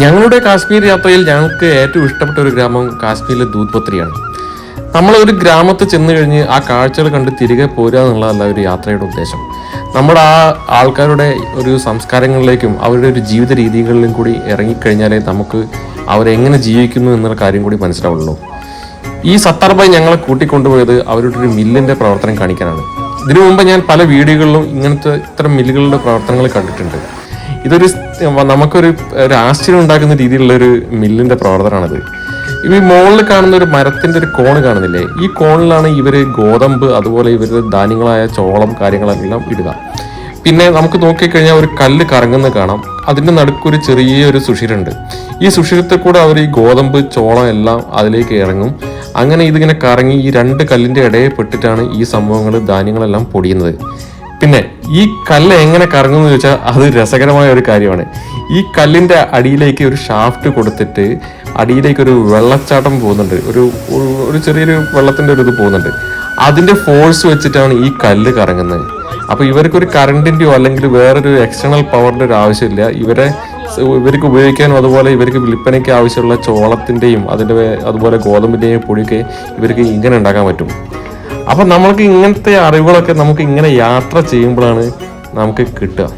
ഞങ്ങളുടെ കാശ്മീർ യാത്രയിൽ ഞങ്ങൾക്ക് ഏറ്റവും ഇഷ്ടപ്പെട്ട ഒരു ഗ്രാമം കാശ്മീരിലെ ദൂത്പത്രിയാണ്. നമ്മൾ ഒരു ഗ്രാമത്തിൽ ചെന്ന് കഴിഞ്ഞ് ആ കാഴ്ചകൾ കണ്ട് തിരികെ പോരുക എന്നുള്ളതല്ല ഒരു യാത്രയുടെ ഉദ്ദേശം. നമ്മുടെ ആ ആൾക്കാരുടെ ഒരു സംസ്കാരങ്ങളിലേക്കും അവരുടെ ഒരു ജീവിത രീതികളിലും കൂടി ഇറങ്ങിക്കഴിഞ്ഞാലേ നമുക്ക് അവരെങ്ങനെ ജീവിക്കുന്നു എന്നുള്ള കാര്യം കൂടി മനസ്സിലാവുള്ളൂ. ഈ സത്താർബായി ഞങ്ങളെ കൂട്ടിക്കൊണ്ടുപോയത് അവരുടെ ഒരു മില്ലിന്റെ പ്രവർത്തനം കാണിക്കാനാണ്. ഇതിനു മുമ്പ് ഞാൻ പല വീഡിയോകളിലും ഇങ്ങനത്തെ ഇത്തരം മില്ലുകളുടെ പ്രവർത്തനങ്ങൾ കണ്ടിട്ടുണ്ട്. ഇതൊരു നമുക്കൊരു ആശ്ചര്യം ഉണ്ടാക്കുന്ന രീതിയിലുള്ള ഒരു മില്ലിന്റെ പ്രവർത്തനമാണിത്. ഈ മുകളിൽ കാണുന്ന ഒരു മരത്തിന്റെ ഒരു കോൺ കാണുന്നില്ലേ? ഈ കോണിലാണ് ഇവർ ഗോതമ്പ് അതുപോലെ ഇവരുടെ ധാന്യങ്ങളായ ചോളം കാര്യങ്ങളെല്ലാം ഇടുക. പിന്നെ നമുക്ക് നോക്കിക്കഴിഞ്ഞാൽ ഒരു കല്ല് കറങ്ങുന്നത് കാണാം. അതിന്റെ നടുക്കൊരു ചെറിയൊരു സുഷിരുണ്ട്. ഈ സുഷിരത്തിൽ കൂടെ അവർ ഈ ഗോതമ്പ് ചോളം എല്ലാം അതിലേക്ക് ഇറങ്ങും. അങ്ങനെ ഇതിങ്ങനെ കറങ്ങി ഈ രണ്ട് കല്ലിന്റെ ഇടയിൽ പെട്ടിട്ടാണ് ഈ സംഭവങ്ങൾ ധാന്യങ്ങളെല്ലാം പൊടിയുന്നത്. പിന്നെ ഈ കല്ല് എങ്ങനെ കറങ്ങുമെന്ന് ചോദിച്ചാൽ അത് രസകരമായ ഒരു കാര്യമാണ്. ഈ കല്ലിന്റെ അടിയിലേക്ക് ഒരു ഷാഫ്റ്റ് കൊടുത്തിട്ട് അടിയിലേക്ക് ഒരു വെള്ളച്ചാട്ടം പോകുന്നുണ്ട്. ഒരു ഒരു- ചെറിയൊരു വെള്ളത്തിന്റെ ഒരു ഇത് പോകുന്നുണ്ട്. അതിന്റെ ഫോഴ്സ് വെച്ചിട്ടാണ് ഈ കല്ല് കറങ്ങുന്നത്. അപ്പോൾ ഇവർക്ക് ഒരു കറണ്ടിന്റെയോ അല്ലെങ്കിൽ വേറൊരു എക്സ്റ്റേണൽ പവറിന്റെ ഒരു ആവശ്യമില്ല. ഇവരെ ഇവർക്ക് ഉപയോഗിക്കാനും അതുപോലെ ഇവർക്ക് വിൽപ്പനയ്ക്ക് ആവശ്യമുള്ള ചോളത്തിന്റെയും അതിന്റെ അതുപോലെ ഗോതമ്പിന്റെയും പൊടിയൊക്കെ ഇവർക്ക് ഇങ്ങനെ ഉണ്ടാക്കാൻ പറ്റും. അപ്പൊ നമ്മൾക്ക് ഇങ്ങനത്തെ അറിവുകളൊക്കെ നമുക്ക് ഇങ്ങനെ യാത്ര ചെയ്യുമ്പോഴാണ് നമുക്ക് കിട്ടുക.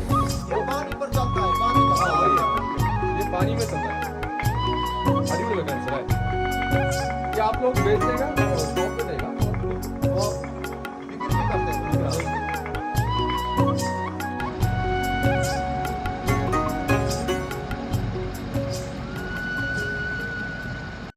आप लोग देगा